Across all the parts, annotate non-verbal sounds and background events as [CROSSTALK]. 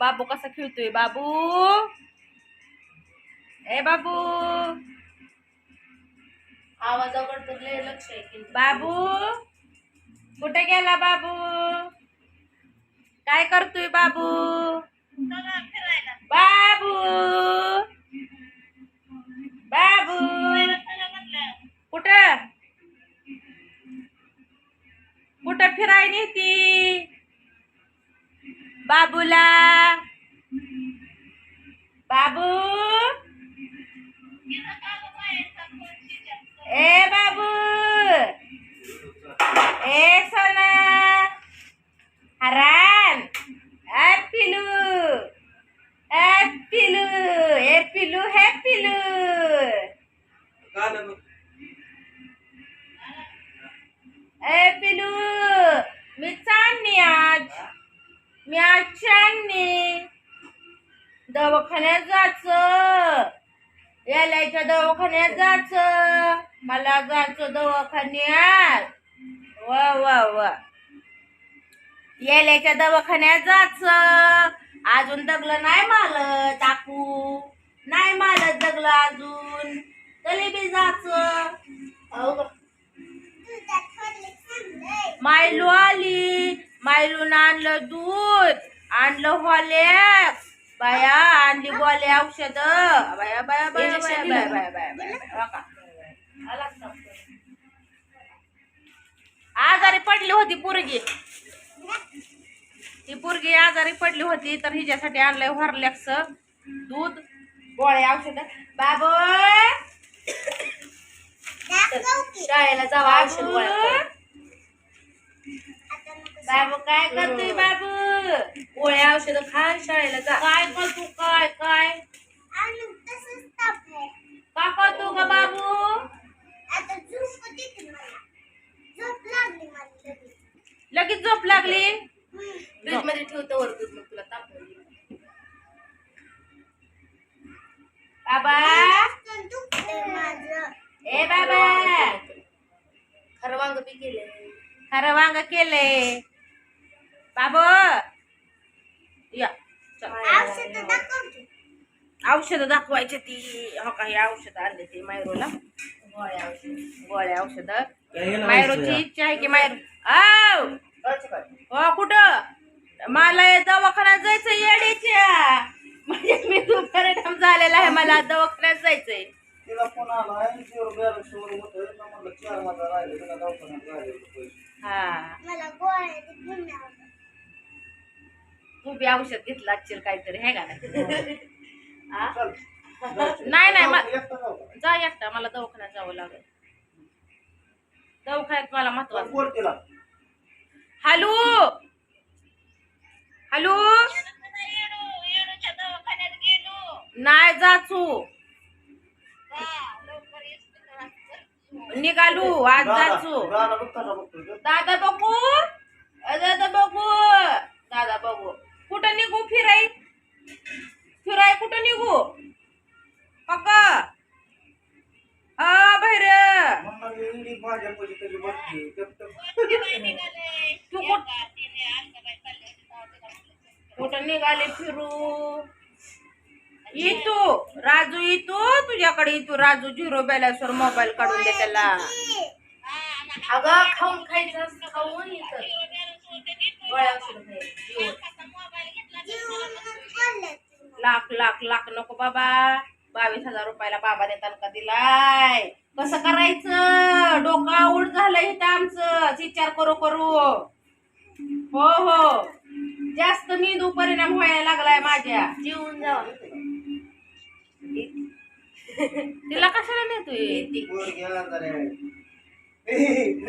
बाबू कसा खेळतोय बाबू ए बाबू आवाजाकडे तर लय लक्ष आहे की बाबू कुठे गेला बाबू काय करतोय बाबू बाबू बाबू मी आज दवाखान्यात जायचं. यालायच्या दवाखान्यात जायचं. मला जायचं दवाखान्यात. वा वा वा. येल्याच्या दवाखान्यात जायचं. अजून दगलं नाही माल टाकू. नाही मालत दगलं अजून. तरी बी जायचं. माय लो आली. मायलून आणलं दूध आणलं हॉलेक्स बाया आणली गोले औषध बाया बाया बाया बाया बाया? बाया बाया. हो? आजारी पडली होती पोरगी ती पोरगी आजारी पडली होती तर हिच्यासाठी आणलंय हॉर्लेक्स दूध गोळे औषध बाबू शाळेला जावा औषध गोळ्या. बाबू काय करतोय बाबू? गोळ्या औषध खा आणि शाळेला जा. काय करतो काय काय? का करतो ग बाबू? लगेच. झोप लागली? फ्रीजमध्ये ठेवतो वर दूध मग तुला ताप. बाबा? ए बाबा. खरं वांग बी केले खरं वांग केलंय. बाबू. या. औषध दाखवायचे ती. हो काही औषध आणले ती मायरोला. गोळ्या औषध. गोळ्या औषध. मायरोची इच्छा आहे की मायरो हो कुठं? मला दवाखान्यात जायचं येडीच्या म्हणजे मी तू परिणाम झालेला आहे मला दवाखान्यात जायचंय. हा. तू बी औषध घेतलं असशील काहीतरी आहे का नाही? हा? नाही? जा एकटा मला दवाखान्यात जावं लागेल. दवाखान्यात मला महत्वाचं. हॅलो? हॅलो? नाही जाचू निघालू आज जाचू. दादा बघू दादा बघू. दादा बघू. कुठं निघू फिराय फिराय कुठं निघू? पक्का आ भैर तू कुठ कुठं निघाले फिरू? येतो राजू येतो तुझ्याकडे येतो राजू झिरो बॅलन्स वर मोबाईल काढून दे त्याला. अगं खाऊन खायचं असतं खाऊन लाख लाख लाख नको बाबा. बावीस हजार रुपयाला बाबाने तनका दिलाय? कसं करायचं? डोकं आऊट झालंय इथं आमचं. विचार करू करू. हो हो. जास्त मेंदू परिणाम व्हायला लागलाय माझ्या. जीवन जावा तिला. कशाला तर आहे.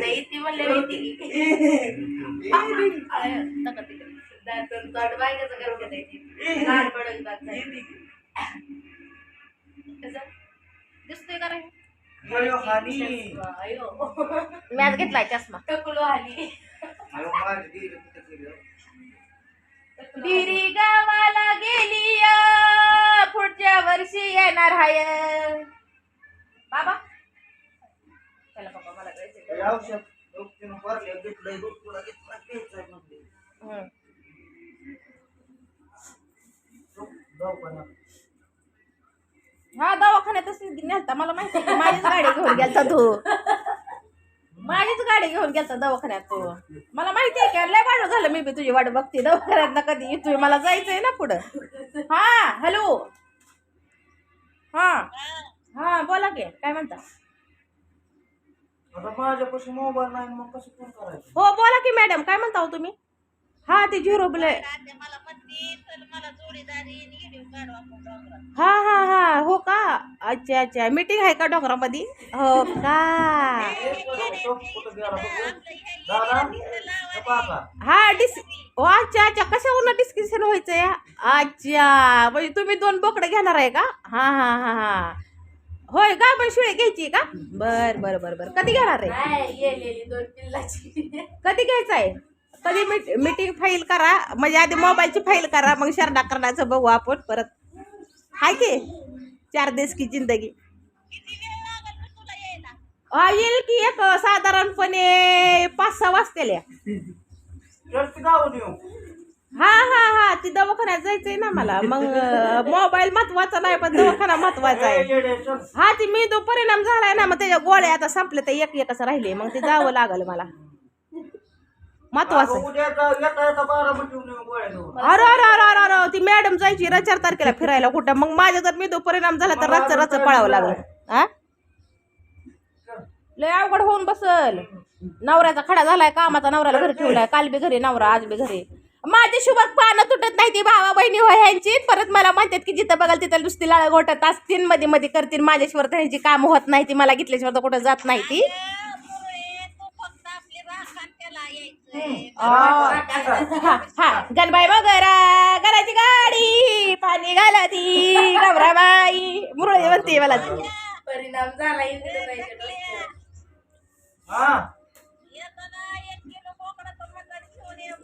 नाही ती म्हणले माहिती [LAUGHS] [LAUGHS] बात नाही कसं दिसतोय का रे अयो, हानी. अयो मी आज घेतलाय चष्मा टकलो आली अयो, माझी दीदी कुठे गेली? बिरी गावाला गेली पुढच्या वर्षी येणार हाय बाबा चला बाबा मला औषध घेतलंय, डॉक्टरला घेतलं, म्हणले. हा दवाखान्यातच नेलता. मला माहिती आहे की माझीच गाडी घेऊन [LAUGHS] गेलता तू. माझीच गाडी घेऊन गेलता दवाखान्यात. तू मला माहिती आहे की लय वाढ झालं मी बी तुझी वाट बघते दवाखान्यात. ना कधी येतोय मला जायचंय ना पुढं. हा हॅलो. हा. हा बोला की काय म्हणता? आता माझ्यापाशी मोबाईल नाही मग कसं फोन करायचं? हो बोला की मॅडम काय म्हणता हो तुम्ही? हा ते झिरो ब्ले हा हा हा. हो का? अच्छा अच्छा. मीटिंग आहे का डोंगरामध्ये? हो का? हे. हा डिस ओ अच्छा अच्छा. कशावरून डिस्कशन व्हायचंय? अच्छा. म्हणजे तुम्ही दोन बोकडे घेणार आहे का? हा हा हा हा. होय का? पण शिळे घ्यायची का? बर बर बर बर. कधी घेणार आहे? कधी घ्यायचं आहे? कधी मीट मीटिंग फाईल करा. म्हणजे आधी मोबाईलची फाईल करा. मग शर्डा करण्याचं बघू आपण परत. हाय की? चार दिवस की जिंदगी. येईल की एक साधारणपणे पाच सहा वाजतेल्या. हा हा हा. ती दवाखान्यात जायचंय ना मला. मग मोबाईल महत्त्वाचा नाही पण दवाखाना महत्त्वाचा आहे. हा ती मी तो परिणाम झालाय ना मग त्याच्या गोळ्या आता संपले तर एक एकच राहिले. मग ते जावं लागल मला. महत्वाचं अरे अरे अरे अरे अरे ती मॅडम जायची र चार तारखेला फिरायला कुठं? मग माझ्या जर मी तो परिणाम झाला तर रच रच पळावं लागलं. हा लय अवघड होऊन बसल. नवऱ्याचा खडा झालाय कामाचा नवऱ्याला घरी ठेवलाय काल बी घरी नवरा आज बी घरी. माझी शुभक पानं तुटत नाही ती भावा बहिणी हो ह्यांची. परत मला म्हणतात की जिथं बघाल तिथं नुसती लाळ घोटत असतील मध्ये मध्ये करतील. माझ्याशिवाय तर ह्यांची काम होत नाही ती. मला घेतल्याशिवाय तर कुठं जात नाही ती. तू फक्त आपली राखण त्याला यायचंय हा गणबाई वगैरा घराची गाडी पाणी घाला ती गबराबाई मुरळी म्हणते मला ती. परिणाम झाला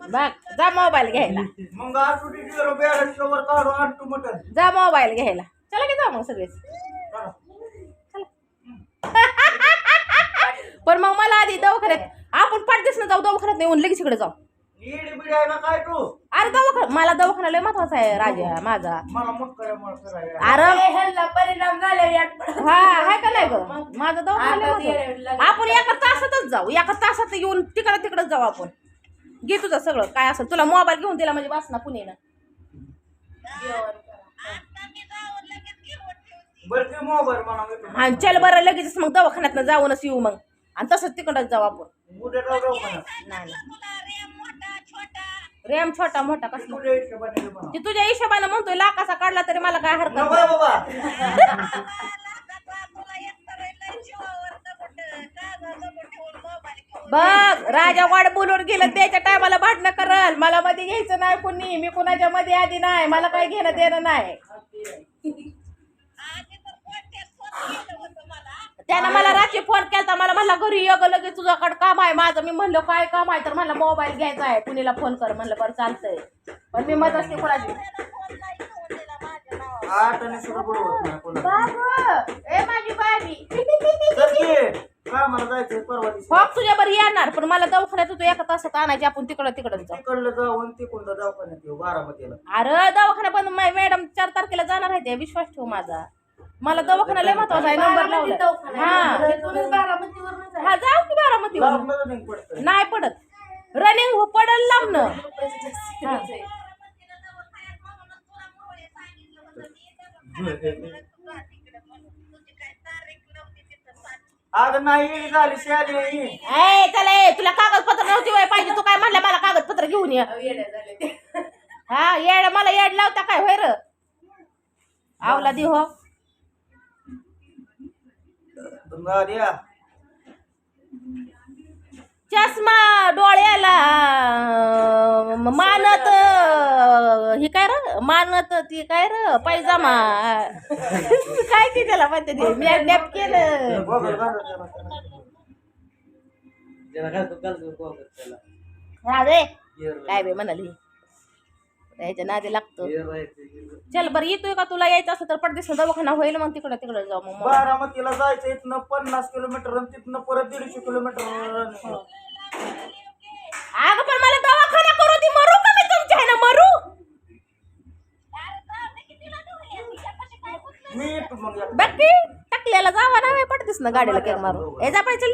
बघ जा मोबाईल घ्यायला मग आठ वर काढू मटन जा मोबाईल घ्यायला चला की जा मग सगळेच पण मग मला आधी दवाखान्यात आपण पाच दिवस जाऊ दवाखान्यात येऊन लगेच इकडे जाऊ इडी बिडी आहे का काय तू अरे दवाखाना मला दवाखाना लय महत्त्वाचा आहे राजा माझा मला अरे परिणाम झाले यात. हा हाय का नाही ग माझा दवाखाना लय आता महत्त्वाचा. ते लगेच आपण एका तासातच जाऊ एका तासात येऊन तिकडं तिकडं जाऊ आपण घे तुझं सगळं काय असेल तुला मोबाईल घेऊन दिला म्हणजे जेवण करा. घेऊन ठेवते. बरं ते मोबाईल. आणि चल बरं लगेच मग दवाखान्यात जाऊनच येऊ मग आणि तसंच तिकडंच जाऊ आपण नाही. रेम मोठा छोटा. रेम छोटा मोठा कसला? तुझ्या हिशोबाने घे म्हणा. ते तुझ्या हिशोबानं म्हणतोय लाखाचा काढला तरी मला काय हरकत नको नाही. बाबा. बघ राजा वाट बोलून गेलं त्याच्या टायमाला भांडणं करल. मला मध्ये घ्यायचं नाही कुणी मी कुणाच्या मध्ये आधी नाही. मला काय घेणं देणं नाही. त्यानं मला रात्री फोन केला मला म्हणला घरी ये ग लगेच तुझ्याकडे काम आहे माझं. मी म्हणलं काय काम आहे? तर मला मोबाईल घ्यायचा आहे. कुणीला फोन कर म्हणलं बरं चालतंय. पण मी मत असते कोणाची. आठ आणि नाही कोणाला. बाबू ए माझी बाबी. कामाला परवा दिवशी. तुझ्या बरं येणार पण मला दवाखान्यात तू एका तासात आणायची आपण तिकडं तिकडं जाऊ. तिकडलं जाऊन तिकडं दवाखान्यात येऊ बारामतीला. अरे दवाखाना पण मा- मॅडम चार तारखेला जाणार आहे ते विश्वास ठेव माझा. मला दवाखाना लय महत्त्वाचा आहे नंबर बारामती लावला दवाखाना आहे. हा बारामतीवरूनच आहे. हा जाऊ की बारामतीवर नाही पडतं रनिंग पडल लांबनं पैसे जास्त हा. द्यायचे. तुला मोळे सांगितलं होतं मी दवाखान्यात तुला तिकडे म्हणून तुझी काय तारीख नव्हती तिथं सात अगं नाही येडी झाली शाली ही. ए चले तुला कागदपत्र नव्हती वय पाहिजे तू काय म्हणलं मला कागदपत्र घेऊन ये अहो, येड्या झाले ते. हा येड मला येड लावता काय होय र आवला दि हो चष्मा डोळ्याला मानत ही काय र मानत ती काय र पैजामा. काय ती त्याला म्हणते ते मी नॅप केलं. हा रे. काय बे म्हणाली? त्याच्या नादी लागतो. चल बरं येतोय का तुला? यायचं असं तर पडदेस दवाखाना होईल मग तिकडं तिकडं जाऊ मग. बारामतीला जायचं इथनं पन्नास किलोमीटर आणि तिथनं परत दीडशे किलोमीटर. अगं पण मला दवाखाना करू ती मरू का मी तुमच्या आहे ना मरू? मी मग. बाकी टाकल्याला जावा ना पडतेस ना गाडीला केक मारून. ए जा पाहिजे